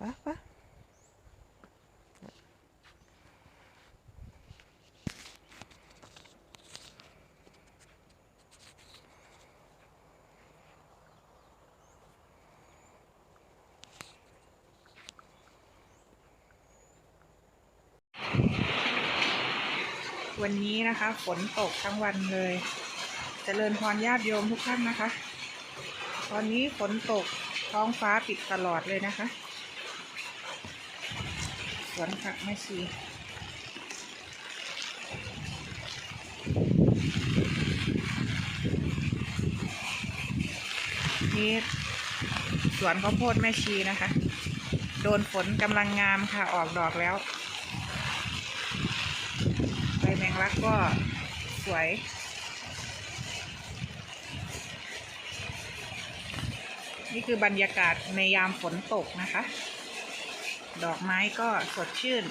ปะปะวันนี้นะคะฝนตกทั้งวันเลยจเจริญพรญาติโยมทุกท่านนะคะ ตอนนี้ฝนตกท้องฟ้าปิดตลอดเลยนะคะ วนผักแม่ชีนี่สวนข้าวโพดแม่ชีนะคะ โดนฝนกำลังงามค่ะออกดอกแล้วใบแมงลักก็สวยนี่คือบรรยากาศในยามฝนตกนะคะ ดอกไม้ก็สดชื่น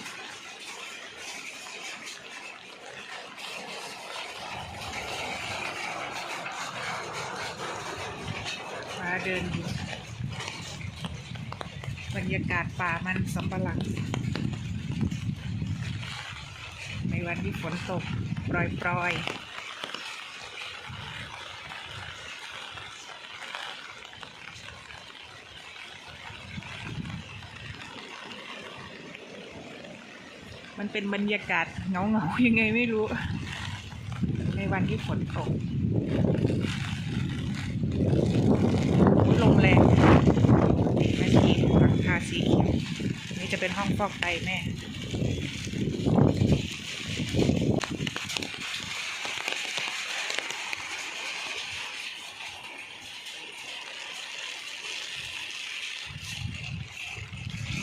มาเดินอยู่บรรยากาศป่ามันสำปะหลัง ในวันที่ฝนตกปล่อยๆ มันเป็นบรรยากาศเงาเงาๆยังไงไม่รู้ ในวันที่ฝนตกลมแรงนาทีหลังคาสีเขียวนี่จะเป็นห้องฟอกไตแม่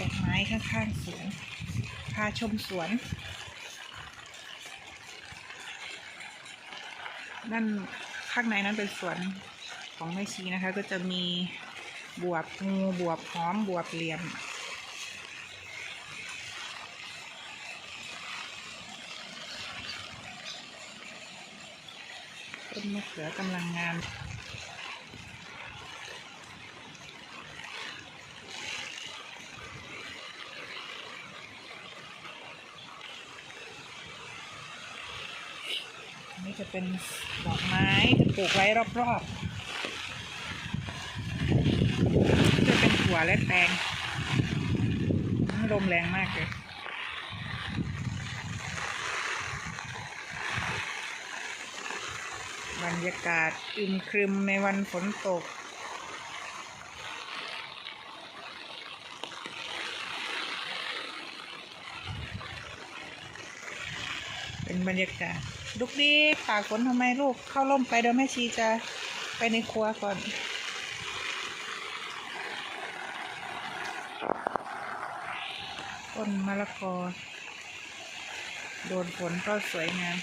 ดอกไม้ข้างๆสวนาชมสวนนั่นข้างในนั้นเป็นสวนของแม่ชีนะคะ ก็จะมีบวบงูบวบหอมบวบเหลี่ยมต้นมะเขือกำลังงาม จะเป็นดอกไม้จะปลูกไว้รอบๆจะเป็นถั่วและแตงลมแรงมากเลยบรรยากาศอึมครึมในวันฝนตก เป็นบรรยากาศ ดุกดิกตากฝนทำไมลูกเข้าร่มไปเดี๋ยวแม่ชีจะไปในครัวก่อน ต้นมะละกอ โดนฝนก็สวยงาม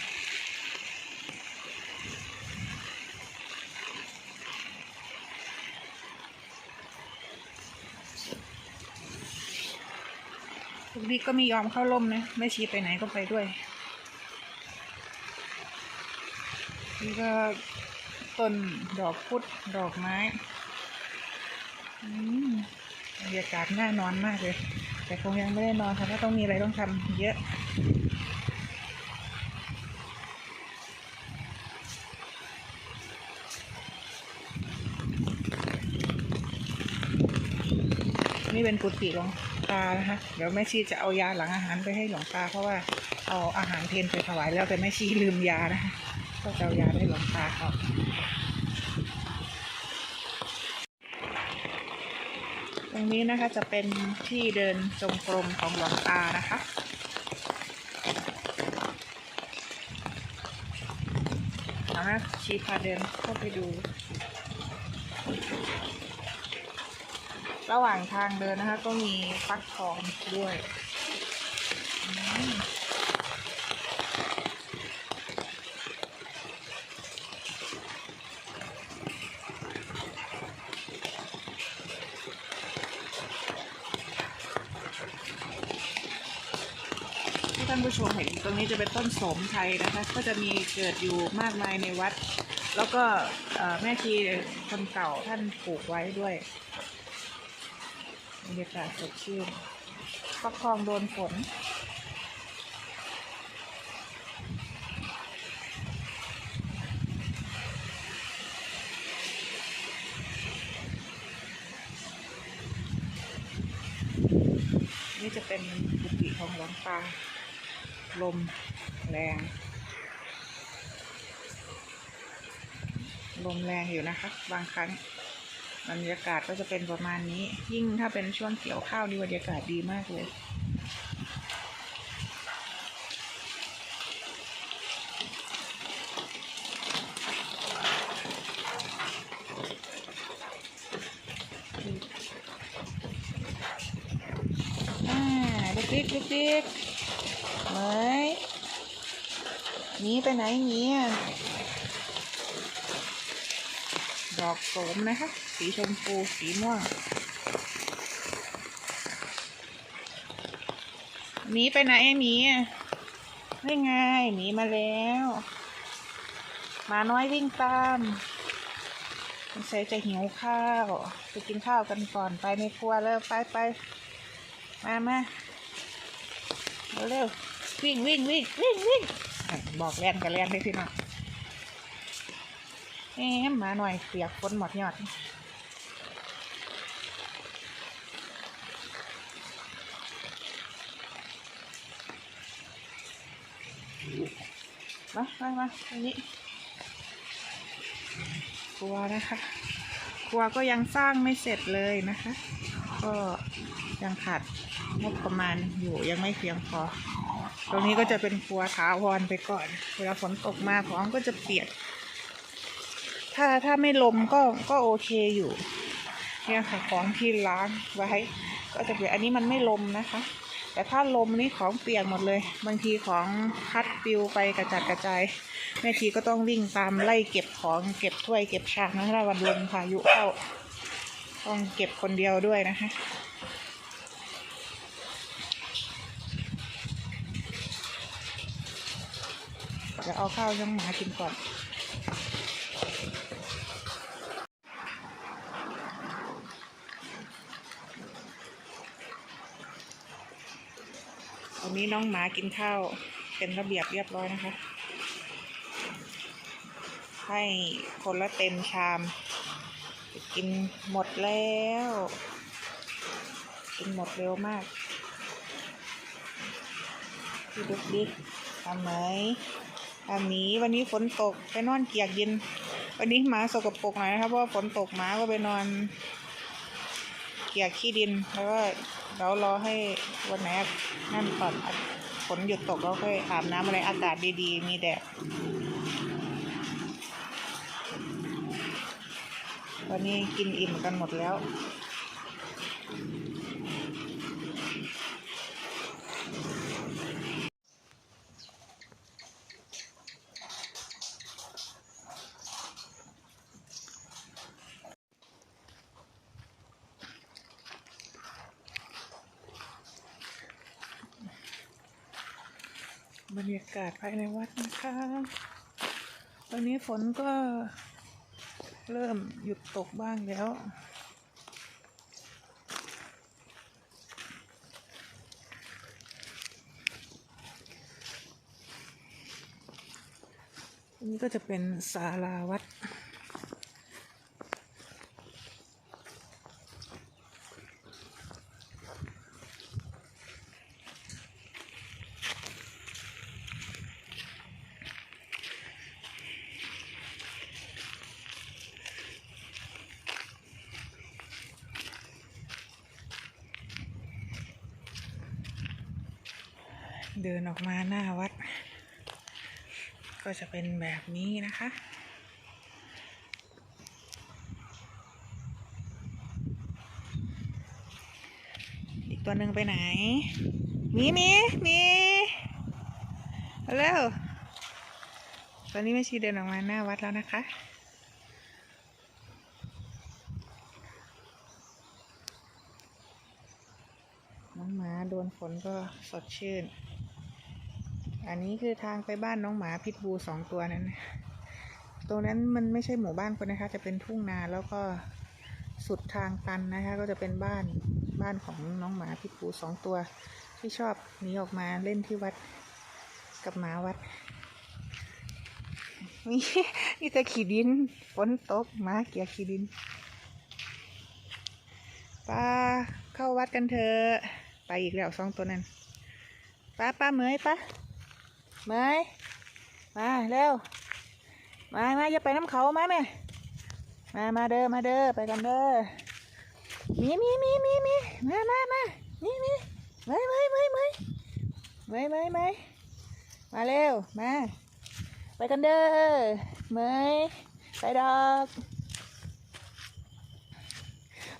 ทุกทีก็ไม่ยอมเข้าร่มนะ แม่ชีไปไหนก็ไปด้วย นี่ก็ต้นดอกพุธดอกไม้อืมบรรยากาศน่านอนมากเลย แต่คงยังไม่ได้นอนค่ะเพราะต้องมีอะไรต้องทำเยอะนี่เป็นกุฏิหลวงตานะคะเดี๋ยวแม่ชีจะเอายาหลังอาหารไปให้หลวงตาเพราะว่าเอาอาหารเพนไปถวายแล้วแต่แม่ชีลืมยานะคะ ก็จะเอายาให้หลวงตาเขาตรงนี้นะคะจะเป็นที่เดินจงกรมของหลวงตานะคะเอานะชีพาเดินเข้าไปดู ระหว่างทางเดินนะคะก็มีฟักทองด้วย ท่านผู้ชมเห็นตรงนี้จะเป็นต้นสมไทยนะคะ ก็จะมีเกิดอยู่มากมายในวัด แล้วก็แม่ชีคนเก่าท่านปลูกไว้ด้วยบรรยากาศสดชื่นฟักทองโดนฝนนี่จะเป็นกุฏิของหลวงตา ลมแรง ลมแรงอยู่นะคะ บางครั้งบรรยากาศก็จะเป็นประมาณนี้ ยิ่งถ้าเป็นช่วงเกี่ยวข้าวนี่บรรยากาศดีมากเลยอ่าลูกดิ๊กลูกดิ๊ก ไหมหนีไปไหนนีอะดอกโสมนะคะ สีชมพูสีม่วงหนีไปไหนไอ้หมีไม่ไงหมีมาแล้วหมาน้อยวิ่งตามสงสัยจะหิวข้าวไปกินข้าวกันก่อนไปในครัวแล้วไปไปมามาเร็ว วิ่งวิ่งวิ่งวิ่งวิ่งบอกแลนกับแลนเลยพี่น้องเอ๊ะหมาหน่อยเปียกฝนหมดยอดมามามาอันนี้ครัวนะคะ ครัวก็ยังสร้างไม่เสร็จเลยนะคะ ก็ยังขาดงบประมาณอยู่ยังไม่เพียงพอ ตรงนี้ก็จะเป็นครัวถาวรไปก่อน เวลาฝนตกมาของก็จะเปียก ถ้าถ้าไม่ลมก็ก็โอเคอยู่ เนี่ยค่ะของที่ล้างไว้ ก็จะเปียกอันนี้มันไม่ลมนะคะ แต่ถ้าลมนี่ของเปียกหมดเลย บางทีของพัดปลิวไปกระจัดกระจายแม่ทีก็ต้องวิ่งตามไล่เก็บของเก็บถ้วยเก็บชามนะถ้าวันลมพายุเข้าต้องเก็บคนเดียวด้วยนะคะ ดี๋ยวเอาข้าวยังหมากินก่อนวันนี้น้องหมากินข้าวเป็นระเบียบเรียบร้อยนะคะ ให้คนละเต็มชาม กินหมดแล้ว กินหมดเร็วมากพี่ดุกดิ๊กทำไหม ทำหมีวันนี้ฝนตกไปนอนเกียกเย็น วันนี้หมาสกปรกหน่อยนะครับเพราะฝนตกหมาก็ไปนอน เกียกขี้ดินแล้วก็เรารอให้วันไหนนั่นก่อนฝนหยุดตกแล้วค่อยอาบน้ำอะไรอากาศดีๆ มีแดดวันนี้กินอิ่มกันหมดแล้ว บรรยากาศภายในวัดนะคะตอนนี้ฝนก็เริ่มหยุดตกบ้างแล้ว นี่ก็จะเป็นศาลาวัด เดินออกมาหน้าวัด ก็จะเป็นแบบนี้นะคะ อีกตัวหนึ่งไปไหน มีมีมีมาเร็วตอนนี้แม่ชีเดินออกมาหน้าวัดแล้วนะคะน้องหมาโดนฝนก็สดชื่น อันนี้คือทางไปบ้านน้องหมาพิษบูสองตัวนั้น ตรงนั้นมันไม่ใช่หมู่บ้านคนนะคะ จะเป็นทุ่งนาแล้วก็สุดทางตันนะคะ ก็จะเป็นบ้านบ้านของน้องหมาพิษบูสองตัว ที่ชอบหนีออกมาเล่นที่วัดกับหมาวัดมีมีแต่ขี้ดินฝนตกหมาเกียขี้ดินป้าเข้าวัดกันเถอะไปอีกแล้วสองตัวนั้นป้าป้าเหมยป้า มยมาเร็วมามาอย่าไปน้ำเขามาแม่มามาเด้อมาเด้อไปกันเด้อมีมีมีมีมีมามามามีมีเหมยเหมยเหมยเหมยเหมยเหมยเหมยมาเร็วมาไปกันเด้อเหมยไปดอก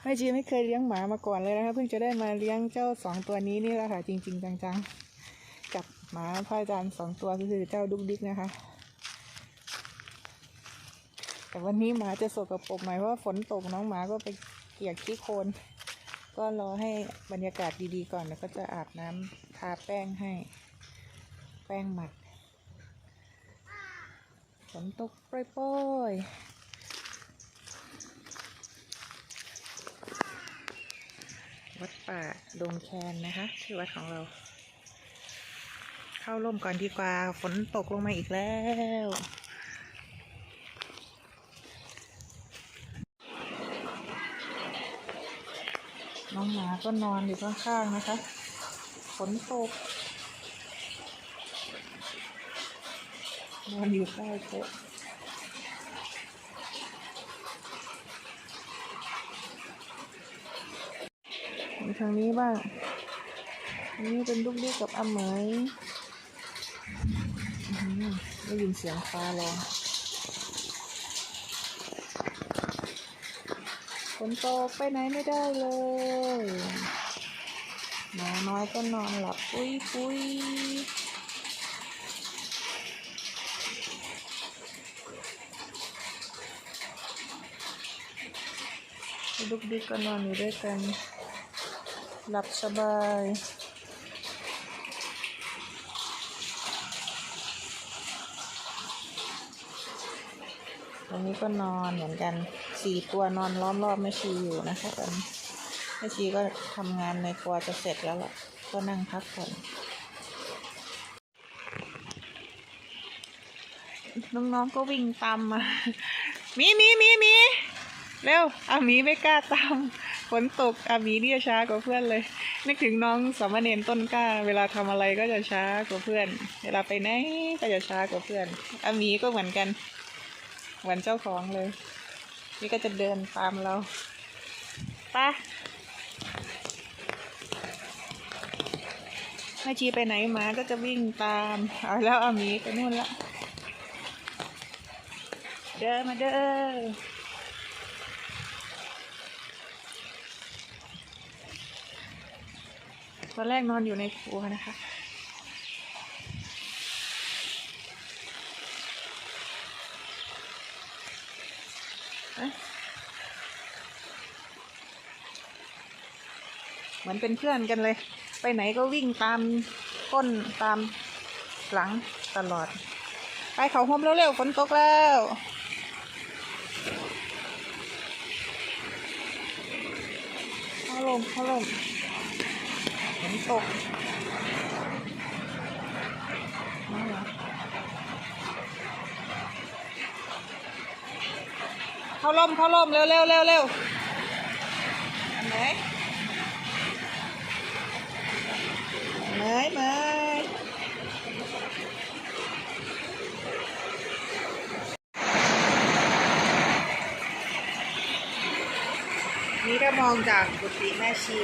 แม่จีไม่เคยเลี้ยงหมามาก่อนเลยนะคะเพิ่งจะได้มาเลี้ยงเจ้าสองตัวนี้นี่แหละค่ะจริง ๆ จังๆกับ หมาพ่ออาจารย์สองตัวก็คือเจ้าดุกดิกนะคะ แต่วันนี้หมาจะสกปรกหน่อยเพราะว่าฝนตกน้องหมาก็ไปเกียกขี้โคลนก็รอให้บรรยากาศดีๆก่อนแล้วก็จะอาบน้ำทาแป้งให้ แป้งหมักฝนตกโปรยๆวัดป่าดงแคนนะคะ ที่วัดของเรา เข้าร่มก่อนดีกว่า ฝนตกลงมาอีกแล้ว น้องหมาก็นอนอยู่ข้างๆนะคะ ฝนตก นอนอยู่ใต้โต๊ะทางนี้บ้างนนี้เป็นลูกๆกับอาเหมยิ้ ได้ยินเสียงฟ้าร้องฝนตกไปไหนไม่ได้เลยหมาน้อยก็นอนหลับปุ้ยปุ้ยลูกดิกก็นอนอยู่ด้วยกัน หลับสบาย ตรงนี้ก็นอนเหมือนกันสี่ตัวนอนล้อมรอบแม่ชีอยู่นะคะตอนนี้แม่ชีก็ทำงานในครัวจะเสร็จแล้วล่ะก็นั่งพักผ่อนน้องๆก็วิ่งตามมา มีมีมีมีเร็วอามีไม่กล้าตามฝนตกอามีเนี่จะช้ากว่าเพื่อนเลย นึกถึงน้องสามเณรต้นกล้า เวลาทำอะไรก็จะช้ากว่าเพื่อน เวลาไปไหนก็จะช้ากว่าเพื่อนอามีก็เหมือนกัน เหมือนเจ้าของเลย นี่ก็จะเดินตามเราไปะแม่ชีไปไหนหมาก็จะวิ่งตาม เอาแล้วอาหมีไปนู่นละ เดินมาเด้อตอนแรกนอนอยู่ในครัวนะคะ เอ๊ะเห มือนเป็นเพื่อนกันเลย ไปไหนก็วิ่งตามก้นตามหลังตลอด ไปเขาห่มเร็วๆฝนตกแล้วเข้าลมเข้าลมฝนตกนั่นเหรอเข้าลมเข้าลมเร็วเร็วเร็วเร็วอันไหน ไหนไหนนี่ก็มองจากกุฏิแม่ชี